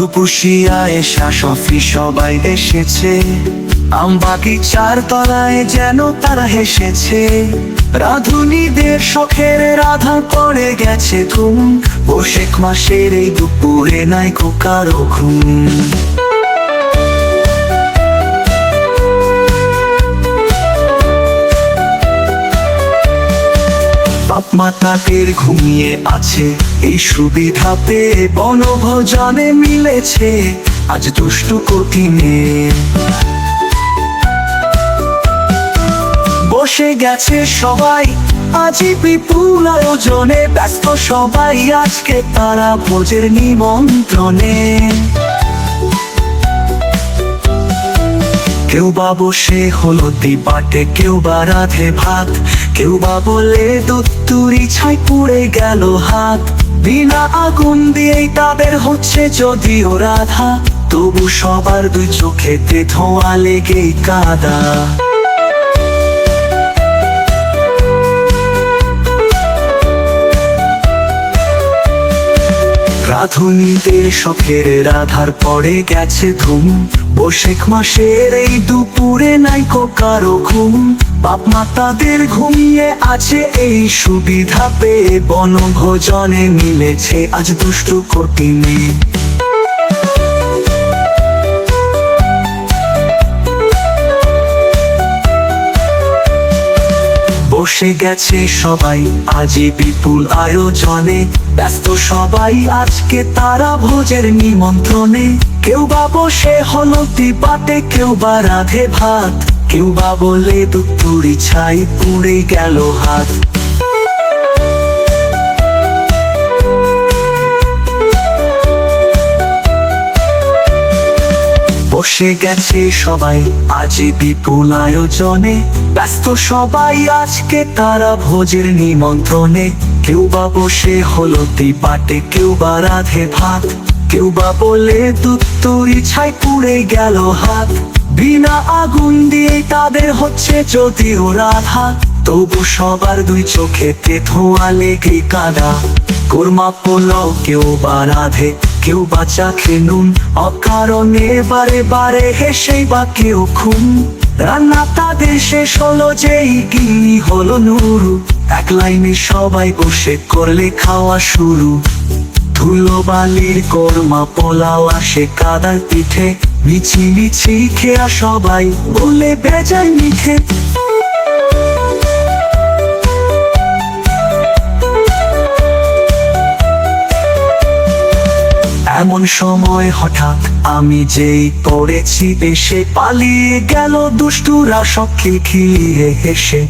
পুষিয়া এসা সফি সবাই এসেছে। আম বাগিচার তলায় যেন তারা হেসেছে। রাধুনীদের শখের রাধা পড়ে গেছে ঘুম। বসেক মাসের এই দুপুরে নাই কারও ঘুম। বাপ মা ঘুমিয়ে আছে। এই সুবিধা পেয়ে বনভোজনে মিলেছে আজ দুষ্টু কঠিনে বসে গেছে সবাই, আজি বিপুল আয়োজনে, ব্যস্ত সবাই, আজকে তারা ভোজের নিমন্ত্রণে। কেউ বা বসে হলো দিপাটে কেউ বা রাধে ভাত, কেউ বা বলে দুত্তুরি ছাই পুড়ে গেল হাত। বিনা আগুন দিয়েই তাদের হচ্ছে যদিও রাধা, তবু সবার দুই চোখেতে ধোঁয়া লেগেই কাদা। রাধুনীদের শখের রাধার পরে গেছে ধুম বসেক মাসের এই দুপুরে নাই কারও ঘুম। বাপ মা তাদের ঘুমিয়ে আছে এই সুবিধা পেয়ে বনভোজনে মিলেছে আজ দুষ্টু কঠিনে বসে গেছে সবাই। আজি বিপুল আয়োজনে, ব্যস্ত সবাই আজকে তারা ভোজের নিমন্ত্রণে। কেউ বা বসে হলো দিপাতে কেউ বা রাধে ভাত। কেউ বা বলে দুপুরি ছাই পুড়ে গেল হাত। বসে গেছে সবাই। আজ বিপুল আয়োজনে, ব্যস্ত সবাই আজকে তারা ভোজের নিমন্ত্রণে। কেউ বা বসে হলদি পাটে কেউ বা রাধে ভাত। কেউ বা বলে দুত্তরি ছাই পুড়ে গেল হাত। বিনা আগুন দিয়ে তাদের হচ্ছে যদিও রাধা। তবু সবার দুই চোখেতে ধোঁয়া লেগে কাদা। কোরমা পোলাও কেউ বা রাধে। কেউ বা চাখে নুন, অকারণে বারে বারে হেসেই বা কেউ খুন। রান্না তাদের শেষ হলো যেই গিনি হলো নুরু। এক লাইনে সবাই বসে করলে খাওয়া শুরু। ধুলো বালির কোরমা পোলাও আসে কাদার পিঠে। মিছি মিছি খেয়া সবাই বলে বেজায় মিঠে। এমন সময় হঠাৎ আমি যেই পড়েছি এসে পালিয়ে গেল দুষ্টুরা সব খিলখিলিয়ে হেসে।